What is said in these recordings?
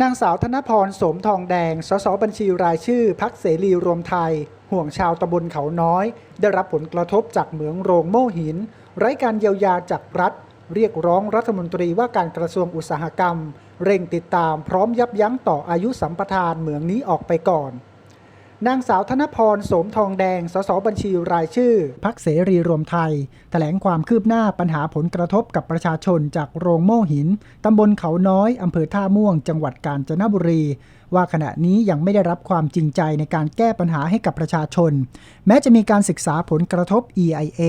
นางสาวธนพรสมทองแดง สสบัญชีรายชื่อพักเสรีรวมไทย ห่วงชาวตำบลเขาน้อย ได้รับผลกระทบจากเหมืองโรงโม่หิน ไร้การเยียวยาจากรัฐ เรียกร้องรัฐมนตรีว่าการกระทรวงอุตสาหกรรม เร่งติดตามพร้อมยับยั้งต่ออายุสัมปทานเหมืองนี้ออกไปก่อน นางสาวธนพรโสมทองแดง สสบัญชีรายชื่อ พักเสรีรวมไทย แถลงความคืบหน้าปัญหาผลกระทบกับประชาชนจากโรงโม่หิน ตำบลเขาน้อย อำเภอท่าม่วง จังหวัดกาญจนบุรี ว่าขณะนี้ยังไม่ได้รับความจริงใจในการแก้ปัญหาให้กับประชาชน แม้จะมีการศึกษาผลกระทบ EIA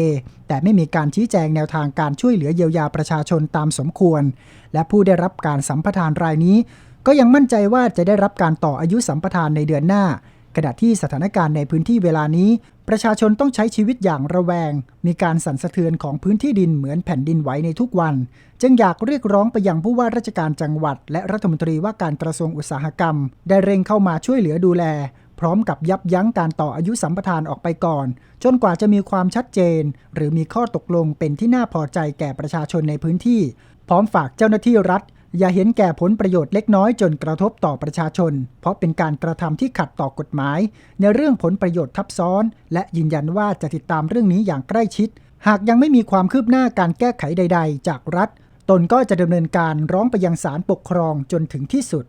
แต่ไม่มีการชี้แจงแนวทางการช่วยเหลือเยียวยาประชาชนตามสมควร และผู้ได้รับการสัมปทานรายนี้ ก็ยังมั่นใจว่าจะได้รับการต่ออายุสัมปทานในเดือนหน้า ขณะที่สถานการณ์ในพื้นที่เวลานี้ ประชาชนต้องใช้ชีวิตอย่างระแวง มีการสั่นสะเทือนของพื้นที่ดินเหมือนแผ่นดินไหวในทุกวัน จึงอยากเรียกร้องไปยังผู้ว่าราชการจังหวัด และรัฐมนตรีว่าการกระทรวงอุตสาหกรรม ได้เร่งเข้ามาช่วยเหลือดูแล พร้อมกับยับยั้งการต่ออายุสัมปทานออกไปก่อน จนกว่าจะมีความชัดเจน หรือมีข้อตกลงเป็นที่น่าพอใจแก่ประชาชนในพื้นที่ พร้อมฝากเจ้าหน้าที่รัฐ อย่าเห็นแก่ผลประโยชน์เล็กน้อยจนกระทบต่อประชาชน เพราะเป็นการกระทำที่ขัดต่อกฎหมาย ในเรื่องผลประโยชน์ทับซ้อน และยืนยันว่าจะติดตามเรื่องนี้อย่างใกล้ชิด หากยังไม่มีความคืบหน้าการแก้ไขใด ๆ จากรัฐ ตนก็จะดำเนินการร้องไปยังศาลปกครองจนถึงที่สุด